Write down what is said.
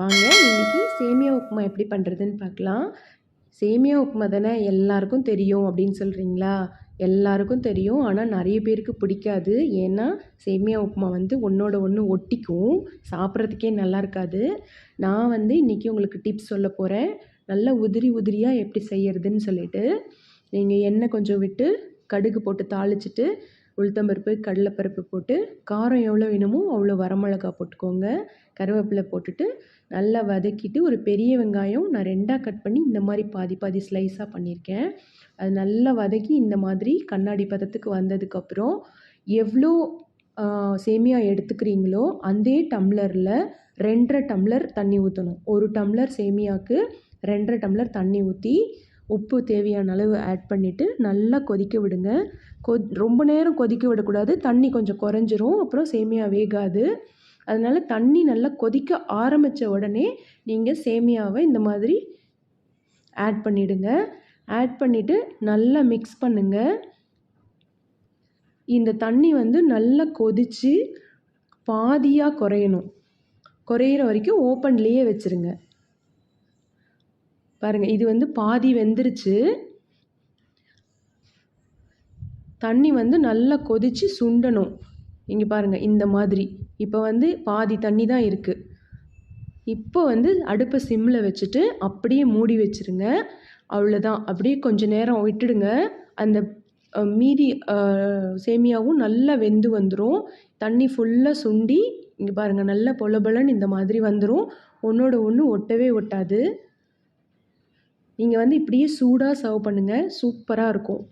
வாங்க. இன்றைக்கி சேமியா உப்புமா எப்படி பண்ணுறதுன்னு பார்க்கலாம். சேமியா உப்புமா தானே எல்லாருக்கும் தெரியும் அப்படின்னு சொல்கிறீங்களா எல்லாருக்கும் தெரியும். ஆனால் நிறைய பேருக்கு பிடிக்காது. ஏன்னா சேமியா உப்புமா வந்து ஒன்றோட ஒன்று ஒட்டிக்கும். சாப்பிட்றதுக்கே நல்லா இருக்காது. நான் வந்து இன்றைக்கி உங்களுக்கு டிப்ஸ் சொல்ல போகிறேன் நல்லா உதிரி உதிரியாக எப்படி செய்யறதுன்னு சொல்லிட்டு. நீங்கள் எண்ணெய் கொஞ்சம் விட்டு கடுகு போட்டு தாளிச்சிட்டு உளுத்தம்பருப்பு கடலைப்பருப்பு போட்டு காரம் எவ்வளோ வேணுமோ அவ்வளோ வரமிளகா போட்டுக்கோங்க. கருவேப்பிலை போட்டுட்டு நல்லா வதக்கிட்டு ஒரு பெரிய வெங்காயம் நான் ரெண்டாக கட் பண்ணி இந்த மாதிரி பாதி பாதி ஸ்லைஸாக பண்ணியிருக்கேன். அது நல்லா வதக்கி இந்த மாதிரி கண்ணாடி பதத்துக்கு வந்ததுக்கப்புறம் எவ்வளோ சேமியா எடுத்துக்கிறீங்களோ அதே டம்ளரில் ரெண்டரை டம்ளர் தண்ணி ஊற்றணும் ஒரு டம்ளர் சேமியாவுக்கு ரெண்டரை டம்ளர் தண்ணி ஊற்றி உப்பு தேவையான அளவு ஆட் பண்ணிவிட்டு நல்லா கொதிக்க விடுங்க. கொ ரொம்ப நேரம் கொதிக்க விடக்கூடாது. தண்ணி கொஞ்சம் குறைஞ்சிரும். அப்புறம் சேமியா வேகாது. அதனால் தண்ணி நல்லா கொதிக்க ஆரம்பித்த உடனே நீங்கள் சேமியாவை இந்த மாதிரி ஆட் பண்ணிவிடுங்க ஆட் பண்ணிவிட்டு நல்லா மிக்ஸ் பண்ணுங்கள் இந்த தண்ணி வந்து நல்லா கொதித்து பாதியாக குறையணும். குறையிற வரைக்கும் ஓப்பன்லேயே வச்சுருங்க. பாருங்கள் இது வந்து பாதி வெந்துருச்சு. தண்ணி வந்து நல்லா கொதித்து சுண்டணும். இங்கே பாருங்கள் இந்த மாதிரி. இப்போ வந்து பாதி தண்ணி தான் இருக்குது இப்போ வந்து அடுப்பை சிம்மில் வச்சுட்டு அப்படியே மூடி வச்சுருங்க. அவ்வளோதான் அப்படியே கொஞ்சம் நேரம் விட்டுடுங்க. அந்த மீதி சேமியாவும் நல்லா வெந்து வந்துடும் தண்ணி ஃபுல்லாக சுண்டி இங்கே பாருங்கள் நல்ல பொல இந்த மாதிரி வந்துடும் ஒன்றோட ஒன்று ஒட்டவே ஒட்டாது. நீங்கள் வந்து இப்படியே சூடாக சர்வ் பண்ணுங்கள் சூப்பராக இருக்கும்.